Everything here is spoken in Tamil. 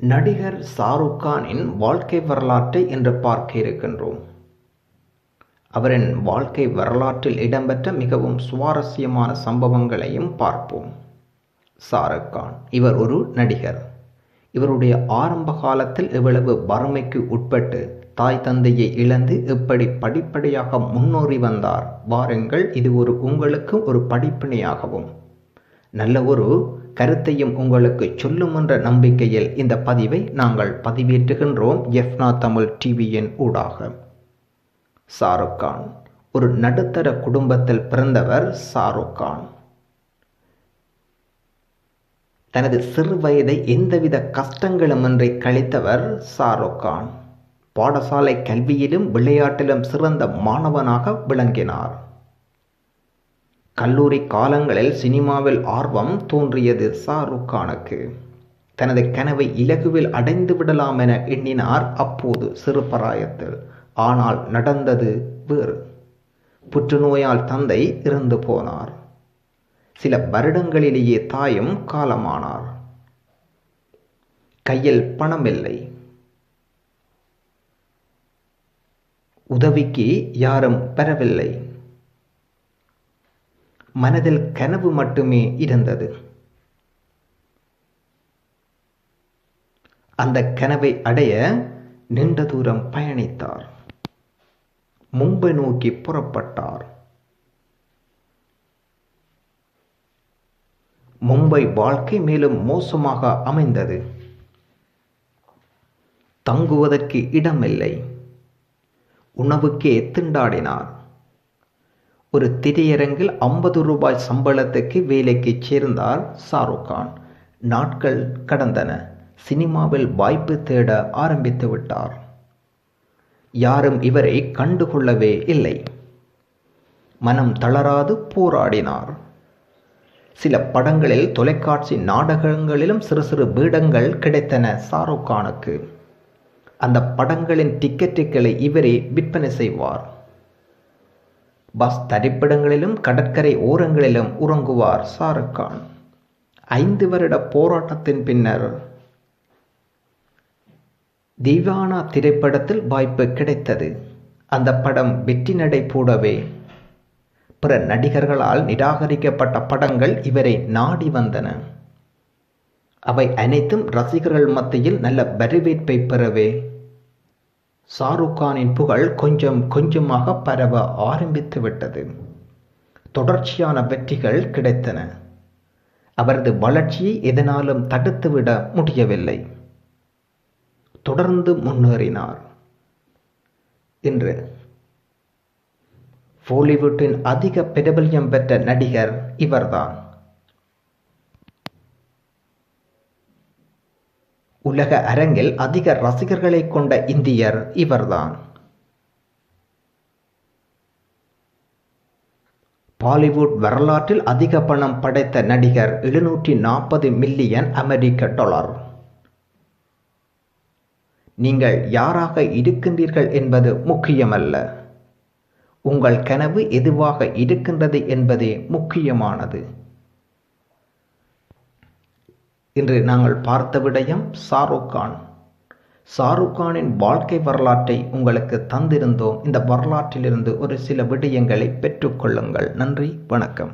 நடிகர் ஷாருக் கானின் வாழ்க்கை வரலாற்றை இன்று பார்க்க இருக்கின்றோம். அவரின் வாழ்க்கை வரலாற்றில் இடம்பெற்ற மிகவும் சுவாரஸ்யமான சம்பவங்களையும் பார்ப்போம். ஷாருக் கான் இவர் ஒரு நடிகர். இவருடைய ஆரம்ப காலத்தில் இவ்வளவு வறுமைக்கு உட்பட்டு தாய் தந்தையை இழந்து எப்படி படிப்படியாக முன்னோறி வந்தார். வாருங்கள் இது ஒரு உங்களுக்கு ஒரு படிப்பினையாகவும். நல்ல ஒரு கருத்தையும் உங்களுக்கு சொல்லும் என்ற நம்பிக்கையில் இந்த பதிவை நாங்கள் பதிவேற்றுகின்றோம் எஃப்னா தமிழ் டிவியின் ஊடாக. ஷாருக் கான் ஒரு நடுத்தர குடும்பத்தில் பிறந்தவர் ஷாருக் கான். தனது சிறு வயதை எந்தவித கஷ்டங்களுமின்றி கழித்தவர் ஷாருக் கான். பாடசாலை கல்வியிலும் விளையாட்டிலும் சிறந்த மாணவனாக விளங்கினார். கல்லூரி காலங்களில் சினிமாவில் ஆர்வம் தோன்றியது ஷாருக் கானுக்கு. தனது கனவை இலகுவில் அடைந்து விடலாம் என எண்ணினார் அப்போது சிறுபராயத்தில். ஆனால் நடந்தது வேறு. புற்றுநோயால் தந்தை இறந்து போனார். சில வருடங்களிலேயே தாயும் காலமானார். கையில் பணமில்லை. உதவிக்கு யாரும் பெறவில்லை மனதில் கனவு மட்டுமே இருந்தது. அந்த கனவை அடைய நீண்ட தூரம் பயணித்தார். மும்பை நோக்கி புறப்பட்டார். மும்பை வாழ்க்கை மேலும் மோசமாக அமைந்தது. தங்குவதற்கு இடமில்லை. உணவுக்கே திண்டாடினார். ஒரு திரையரங்கில் ஐம்பது ரூபாய் சம்பளத்துக்கு வேலைக்கு சேர்ந்தார் ஷாருக் கான். நாட்கள் கடந்தன. சினிமாவில் வாய்ப்பு தேட ஆரம்பித்து விட்டார். யாரும் இவரை கண்டுகொள்ளவே இல்லை. மனம் தளராது போராடினார். சில படங்களில் தொலைக்காட்சி நாடகங்களிலும் சிறு சிறு பீடங்கள் கிடைத்தன ஷாருக் கானுக்கு. அந்த படங்களின் டிக்கெட்டுகளை இவரே விற்பனை செய்வார். பஸ் தரிப்பிடங்களிலும் கடற்கரை ஓரங்களிலும் உறங்குவார் ஷாருக் கான் ஐந்து வருட போராட்டத்தின் பின்னர் திவானா திரைப்படத்தில் வாய்ப்பு கிடைத்தது. அந்த படம் வெற்றி நடை போடவே பிற நடிகர்களால் நிராகரிக்கப்பட்ட படங்கள் இவரை நாடி வந்தன. அவை அனைத்தும் ரசிகர்கள் மத்தியில் நல்ல வரவேற்பை பெறவே ஷாருக் கானின் புகழ் கொஞ்சம் கொஞ்சமாக பரவ ஆரம்பித்து விட்டது. தொடர்ச்சியான வெற்றிகள் கிடைத்தன. அவரது வளர்ச்சியை எதனாலும் தடுத்துவிட முடியவில்லை. தொடர்ந்து முன்னேறினார். இன்று பாலிவுட்டின் அதிக பிரபல்யம் பெற்ற நடிகர் இவர்தான். உலக அரங்கில் அதிக ரசிகர்களை கொண்ட இந்தியர் இவர்தான். பாலிவுட் வரலாற்றில் அதிக பணம் படைத்த நடிகர் எழுநூற்றி நாற்பது மில்லியன் அமெரிக்க டாலர். நீங்கள் யாராக இருக்கின்றீர்கள் என்பது முக்கியமல்ல. உங்கள் கனவு எதுவாக இருக்கின்றது என்பதே முக்கியமானது. இன்று நாங்கள் பார்த்த விடயம் ஷாருக் கான் ஷாருக் கானின் வாழ்க்கை வரலாற்றை உங்களுக்கு தந்திருந்தோம். இந்த வரலாற்றிலிருந்து ஒரு சில விடயங்களை பெற்றுக்கொள்ளுங்கள் நன்றி வணக்கம்.